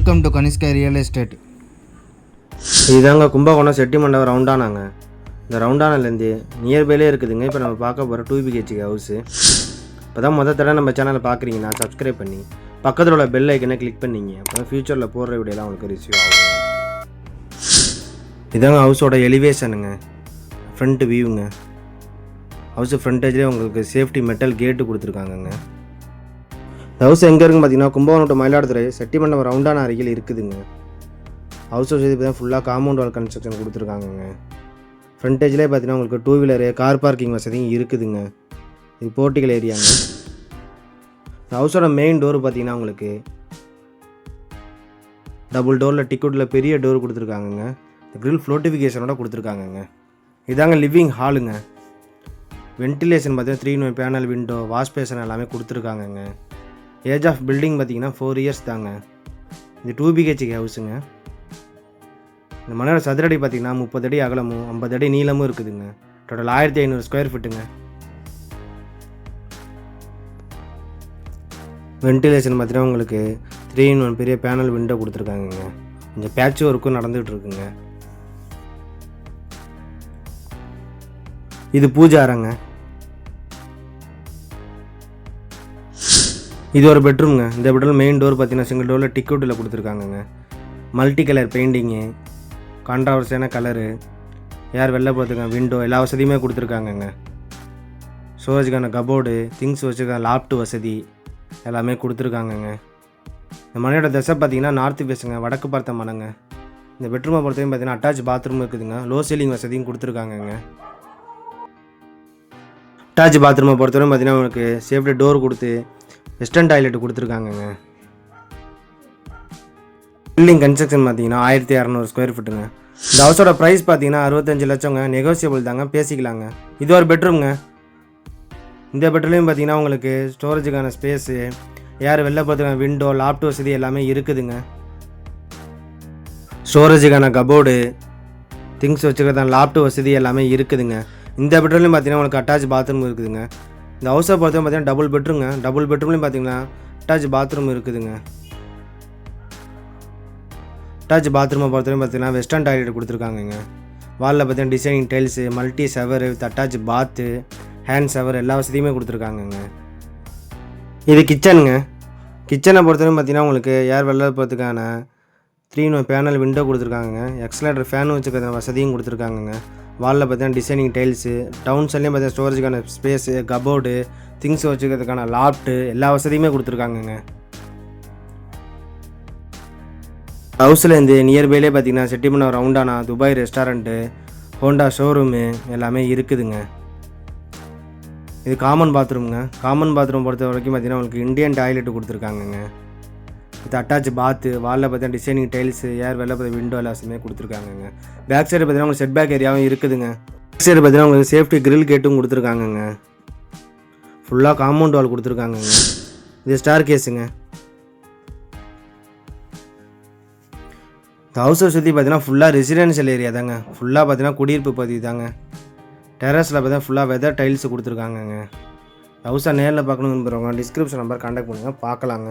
Welcome to Kanishka real estate இதுதாங்க கும்பகோணம் செட்டி மண்டபம் ரவுண்டானாங்க இந்த ரவுண்டானிலேருந்து நியர்பைலே இருக்குதுங்க. இப்போ நம்ம பார்க்க போகிற டூ பிஹெச்கே ஹவுஸு இப்போ தான் மொதல் தடவை நம்ம சேனலை பார்க்குறீங்கன்னா சப்ஸ்கிரைப் பண்ணி பக்கத்தில் உள்ள பெல் ஐக்கனை கிளிக் பண்ணிங்க. அப்போ தான் ஃப்யூச்சரில் போடுற வீடியோலாம் உங்களுக்கு ரிசீவ் ஆகும். இதாங்க ஹவுஸோட எலிவேஷனுங்க ஃப்ரண்ட் வியூங்க ஹவுஸ் ஃப்ரண்டேஜ்லேயே உங்களுக்கு சேஃப்டி மெட்டல் கேட்டு கொடுத்துருக்காங்கங்க. ஹவுஸ் எங்கே இருக்குன்னு பார்த்தீங்கன்னா கும்பகோணம் to மயிலாடுதுறை செட்டிமண்டபம் ரவுண்டான அருகில் இருக்குதுங்க. ஹவுஸ் வசதி தான் ஃபுல்லாக காம்பவுண்ட் வால் கன்ஸ்ட்ரக்ஷன் கொடுத்துருக்காங்கங்க. ஃப்ரண்டேஜ்லேயே பார்த்தீங்கன்னா உங்களுக்கு டூ வீலரு கார் பார்க்கிங் வசதியும் இருக்குதுங்க. இது போர்ட்டிகல் ஏரியாங்க இந்த ஹவுஸோட மெயின் டோர் பார்த்தீங்கன்னா உங்களுக்கு டபுள் டோரில் டிக்கெட்டில் பெரிய டோர் கொடுத்துருக்காங்கங்க. க்ரில் ஃப்ளோட்டிஃபிகேஷனோட கொடுத்துருக்காங்கங்க. இதாங்க லிவிங் ஹாலுங்க வென்டிலேஷன் பார்த்தீங்கன்னா three panel window wash basin எல்லாமே கொடுத்துருக்காங்கங்க. ஏஜ் ஆஃப் பில்டிங் பார்த்தீங்கன்னா ஃபோர் இயர்ஸ் தாங்க. இது டூ பிஹெச்கே ஹவுஸுங்க இந்த மனையோட சதுரடி பார்த்திங்கன்னா முப்பது அடி அகலமும் ஐம்பது அடி நீளமும் இருக்குதுங்க. டோட்டல் ஆயிரத்தி ஐநூறு ஸ்கொயர் ஃபீட்டுங்க வென்டிலேஷன் பார்த்தீங்கன்னா உங்களுக்கு த்ரீ இன் ஒன் பெரிய பேனல் விண்டோ கொடுத்துருக்காங்கங்க. கொஞ்சம் பேட்ச் ஒர்க்கும் நடந்துகிட்டு இருக்குங்க இது பூஜை அறைங்க இது ஒரு பெட்ரூம்ங்க. இந்த பெட்ரூம் மெயின் டோர் பார்த்தீங்கன்னா சிங்கிள் டோரில் டிக்கெட்டில் கொடுத்துருக்காங்கங்க. மல்டி கலர் பெயிண்டிங்கு கான்ட்ராவர்சியான கலரு யார் வெளில போகிறதுங்க விண்டோ எல்லா வசதியுமே கொடுத்துருக்காங்கங்க. ஸ்டோரேஜுக்கான கபோர்டு திங்ஸ் வச்சுருக்காங்க லாப்ட் வசதி எல்லாமே கொடுத்துருக்காங்கங்க. இந்த மனையோட திசை பார்த்தீங்கன்னா நார்த்து பேசுங்க வடக்கு பார்த்த மனங்க இந்த பெட்ரூமை பொறுத்தவரைக்கும் பார்த்தீங்கன்னா அட்டாச் பாத்ரூம் இருக்குதுங்க. லோ சீலிங் வசதியும் கொடுத்துருக்காங்கங்க. அட்டாச் பாத்ரூமை பொறுத்தவரைக்கும் பார்த்தீங்கன்னா உங்களுக்கு சேஃப்டி டோர் கொடுத்து வெஸ்டர்ன் டாய்லெட் கொடுத்துருக்காங்கங்க. பில்டிங் கன்ஸ்ட்ரக்ஷன் பார்த்தீங்கன்னா ஆயிரத்தி இரநூறு ஸ்கொயர் ஃபீட்டுங்க இந்த ஹவுஸோட ப்ரைஸ் பார்த்தீங்கன்னா அறுபத்தஞ்சு லட்சங்க. நெகோசியபிள் தாங்க பேசிக்கலாங்க. இது ஒரு பெட்ரூம்ங்க இந்த பெட்ரூம்லையும் பார்த்தீங்கன்னா உங்களுக்கு ஸ்டோரேஜுக்கான ஸ்பேஸு யார் வெளில போகிறதுக்கான விண்டோ லாப்ட் வசதி எல்லாமே இருக்குதுங்க. ஸ்டோரேஜுக்கான கபோர்டு திங்ஸ் வச்சுக்கிறதான லாப்ட் வசதி எல்லாமே இருக்குதுங்க. இந்த பெட்ரோலையும் பார்த்தீங்கன்னா உங்களுக்கு அட்டாச் பாத்ரூம் இருக்குதுங்க. இந்த ஹவுஸை பொறுத்தவரை பார்த்தீங்கன்னா டபுள் பெட்ரூம்ங்க டபுள் பெட்ரூம்லேயும் பார்த்தீங்கன்னா அட்டாச் பாத்ரூம் இருக்குதுங்க. அட்டாச் பாத்ரூமை பொறுத்தவரைக்கும் பார்த்தீங்கன்னா வெஸ்டர்ன் டாய்லெட் கொடுத்துருக்காங்கங்க. வாலில் பார்த்தீங்கன்னா டிசைனிங் டைல்ஸு மல்டி செவர் with attach bath hand shower எல்லா வசதியுமே கொடுத்துருக்காங்கங்க. இது கிச்சனுங்க கிச்சனை பொறுத்தவரைக்கும் பார்த்தீங்கன்னா உங்களுக்கு ஏர் வெளில போகிறதுக்கான த்ரீ நோ பேனல் விண்டோ கொடுத்துருக்காங்கங்க. எக்ஸலேட்டர் ஃபேன் வச்சுக்கிற வசதியும் கொடுத்துருக்காங்கங்க. வாலில் பார்த்தீங்கன்னா டிசைனிங் டைல்ஸு டவுன்ஸ்லேயும் பார்த்தீங்கன்னா ஸ்டோரேஜுக்கான ஸ்பேஸு கபோர்டு திங்ஸ் வச்சுக்கிறதுக்கான லாப்ட்டு எல்லா வசதியுமே கொடுத்துருக்காங்கங்க. ஹவுஸ்லேருந்து நியர்பைலே பார்த்தீங்கன்னா செட்டிமணம் ரவுண்டானா துபாய் ரெஸ்டாரண்ட்டு ஹோண்டா ஷோரூமு எல்லாமே இருக்குதுங்க. இது காமன் பாத்ரூம்ங்க காமன் பாத்ரூம் பொறுத்த வரைக்கும் பார்த்தீங்கன்னா உங்களுக்கு இந்தியன் டாய்லெட் கொடுத்துருக்காங்கங்க. இது அட்டாச் பாத்து வாலில் பார்த்தா டிசைனிங் டைல்ஸு ஏர் வெளில பார்த்தா விண்டோ எல்லாமே கொடுத்துருக்காங்கங்க. பேக் சைடு பார்த்தீங்கன்னா உங்களுக்கு செட் பேக் ஏரியாவும் இருக்குதுங்க. பேக் சைடு பார்த்தீங்கன்னா உங்களுக்கு சேஃப்டி கிரில் கேட்டும் கொடுத்துருக்காங்கங்க. ஃபுல்லாக காம்பவுண்ட் வால் கொடுத்துருக்காங்கங்க. இது ஸ்டார் கேஸுங்க இந்த ஹவுஸை சுற்றி பார்த்தீங்கன்னா ஃபுல்லாக ரெசிடென்ஷியல் ஏரியா தாங்க. ஃபுல்லாக பார்த்தீங்கன்னா குடியிருப்பு பகுதி தாங்க. டெரஸில் பார்த்தீங்கன்னா ஃபுல்லாக வெதர் டைல்ஸ் கொடுத்துருக்காங்கங்க. ஹவுஸை நேரில் பார்க்கணும்னு விரும்புகிறவங்க டிஸ்கிரிப்ஷன் நம்பர் கான்டாக்ட் பண்ணுங்கள் பார்க்கலாங்க.